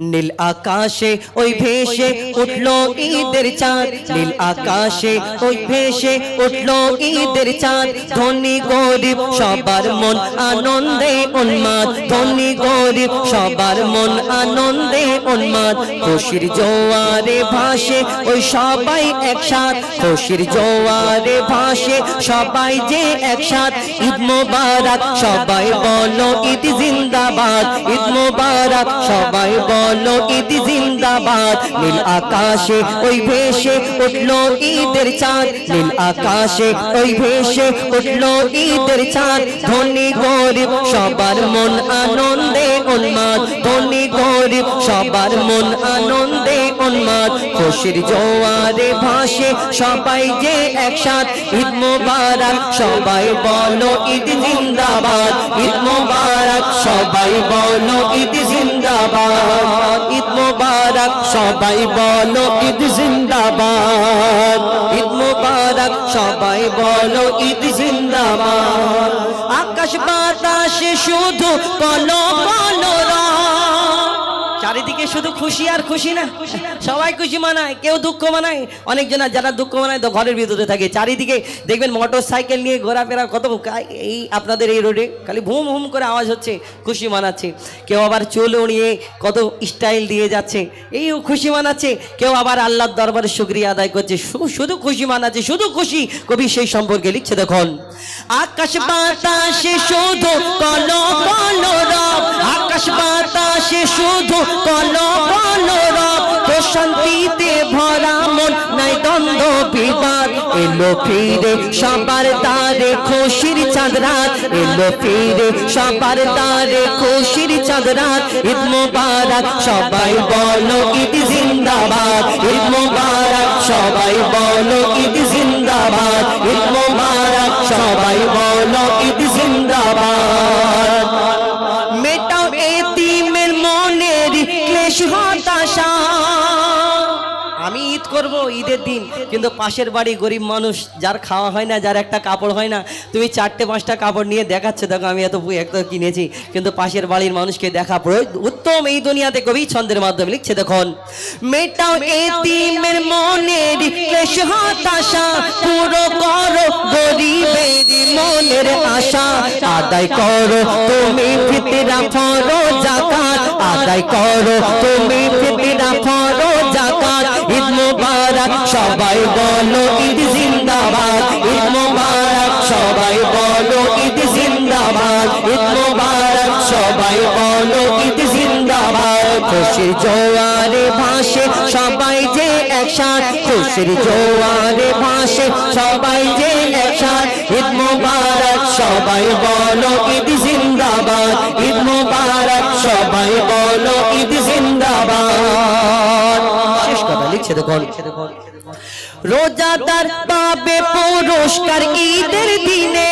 নীল আকাশে ওই ভেসে উঠল ঈদের চাঁদ। নীল আকাশে ওই ভেসে উঠল ঈদের চাঁদ। ধনী গরিব সবার মন আনন্দে উন্মাদ। ধনী গরিব সবার মন আনন্দে উন্মাদ। খুশির জোয়ারে ভাসে ওই সবাই একসাথ। খুশির জোয়ারে ভাসে সবাই যে একসাথ। ঈদ মোবারক সবাই বলো ঈদ জিন্দাবাদ। ঈদ মোবারক সবাই বলো ঈদ জিন্দাবাদ। নীল আকাশে ওই ভেসে উঠল ঈদের চাঁদ। নীল আকাশে ওই ভেসে উঠল ঈদের চাঁদ। ধনী গরিব, সবার মন আনন্দে উন্মাদ। ধনী গরিব, সবার মন আনন্দে উন্মাদ। খুশির জোয়ারে ভাসে সবাই যে একসাথ। ঈদ মোবারক, সবাই বলো ঈদ জিন্দাবাদ। ঈদ মোবারক, সবাই বলো ঈদ জিন্দাবাদ। ঈদ মোবারক সবাই বলো, ঈদ জিন্দাবাদ। ঈদ মোবারক সবাই বলো, ঈদ জিন্দাবাদ। আকাশ বাতাসে শুধু কলো কলো চারিদিকে শুধু খুশি আর খুশি না। সবাই খুশি মানায়, কেউ দুঃখ মানায়, অনেকজন যারা দুঃখ মানায় তো ঘরের ভিতরে থাকে। চারিদিকে দেখবেন মোটর সাইকেল নিয়ে ঘোরাফেরা, কত এই আপনাদের এই রোডে খালি ভুম হুম করে আওয়াজ হচ্ছে, খুশি মানাচ্ছে। কেউ আবার চুল উড়িয়ে কত স্টাইল দিয়ে যাচ্ছে এই খুশি মানাচ্ছে। কেউ আবার আল্লাহর দরবারে শুক্রিয়া আদায় করছে শুধু খুশি মানাচ্ছে, শুধু খুশি। কবি সেই সম্পর্কে লিখছে দেখুন। আকাশ বাতাসে শুধু কলো কলো রব। আকাশ বাতাসে শুধু কলো কলো রব। প্রশান্তিতে ভরা মন, নাই দ্বন্দ্ব, বিবাদ। এলো ফিরে সবার তারে খুশির চাঁদ রাত। এলো ফিরে সবার তারে খুশির চাঁদ রাত। ঈদ মোবারক, সবাই বলো ঈদ জিন্দাবাদ। ঈদ মোবারক, সবাই বলো ঈদ হতাশা। আমি ঈদ করব ঈদের দিন কিন্তু পাশের বাড়ি গরিব মানুষ যার খাওয়া হয় না যার একটা কাপড় হয় না তুমি চারটে পাঁচটা কাপড় নিয়ে দেখাচ্ছে দেখো আমি এত একটা কিনেছি কিন্তু পাশের বাড়ির মানুষকে দেখা উত্তম এই দুনিয়াতে কবি ছন্দের মাধ্যমে লিখছে দেখুন মেটাও এতিমের মনের ক্লেশ হতাশা পুরো করো গরিবের মনের আশা আদায় করো তুমি ফিতরা ফরো জাকাত আদায় করো, তুমি ফিতরা ফরো জাকাত ঈদ মোবারক, সবাই বলো ঈদ জিন্দাবাদ, ঈদ মোবারক, সবাই বলো ঈদ জিন্দাবাদ, ঈদ মোবারক, সবাই বলো ঈদ জিন্দাবাদ। খুশির জোয়ারে ভাসে সবাই যে একসাথ, খুশির জোয়ারে ভাসে সবাই যে একসাথ, ঈদ মোবারক, সবাই বলো ঈদ জিন্দাবাদ, ঈদ মোবারক, সবাই দেখুন রোজাদার পাবে পুরস্কার ঈদের দিনে।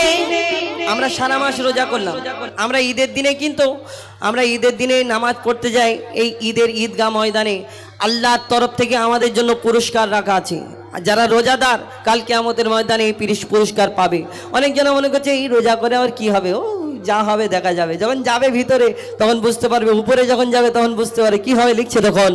আমরা সারা মাস রোজা করলাম। আমরা ঈদের দিনে কিন্তু, আমরা ঈদের দিনে নামাজ পড়তে যাই, এই ঈদের ঈদগাহ ময়দানে। আল্লাহর তরফ থেকে আমাদের জন্য পুরস্কার রাখা আছে। যারা রোজাদার কালকে কেয়ামতের ময়দানে এই পুরস্কার পাবে। অনেকজন মনে করছে, এই রোজা করে আর কি হবে? ও যা হবে দেখা যাবে। যখন যাবে ভিতরে, তখন বুঝতে পারবে, উপরে যখন যাবে, তখন বুঝতে পারবে কি হবে লিখছে তখন।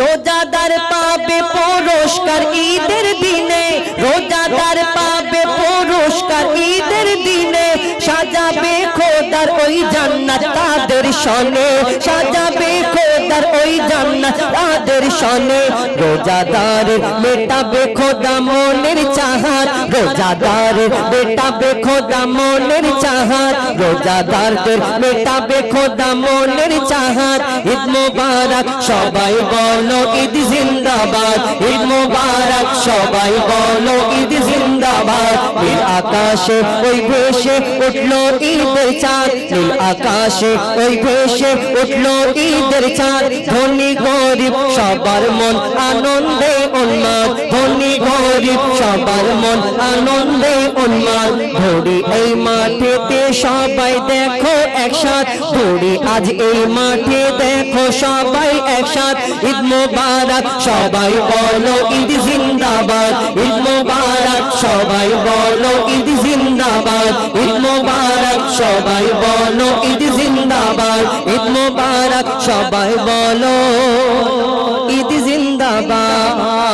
রোজাদার পাবে পুরস্কার ঈদের দিনে, রোজাদার পাবে পুরস্কার ঈদের দিনে, সাজাবে খোদার ওই জান্নাত তাদের সনে, সাজাবে খোদার ওই জান্নাত তাদের সনে। রোজাদার মেটাবে খোদা মনের চাহাত। রোজাদার মেটাবে খোদা মনের চাহাত। রোজাদারদের মেটাবে খোদা মনের চাহাত। ঈদ মোবারক সবাই বলো ঈদ জিন্দাবাদ। ঈদ মোবারক সবাই বলো ঈদ জিন্দাবাদ। আকাশে, ওই ভেসে উঠল ঈদের চাঁদ। নীল আকাশে, ওই ভেসে উঠল ঈদের চাঁদ। ধনী গরিব, সবার মন আনন্দে উন্মাদ। ধনী গরিব, সবার মন আনন্দে উন্মাদ। ধরি এই মাঠেতে সবাই দেখো একসাথ। ধরি আজ এই মাঠে দেখো সবাই একসাথ। ঈদ মোবারক, সবাই বলো ঈদ জিন্দাবাদ। ঈদ মোবারক, সবাই বলো জিন্দাবাদ ঈদ মোবারক সবাই বলো ঈদ জিন্দাবাদ। ঈদ মোবারক সবাই বলো ঈদ জিন্দাবাদ।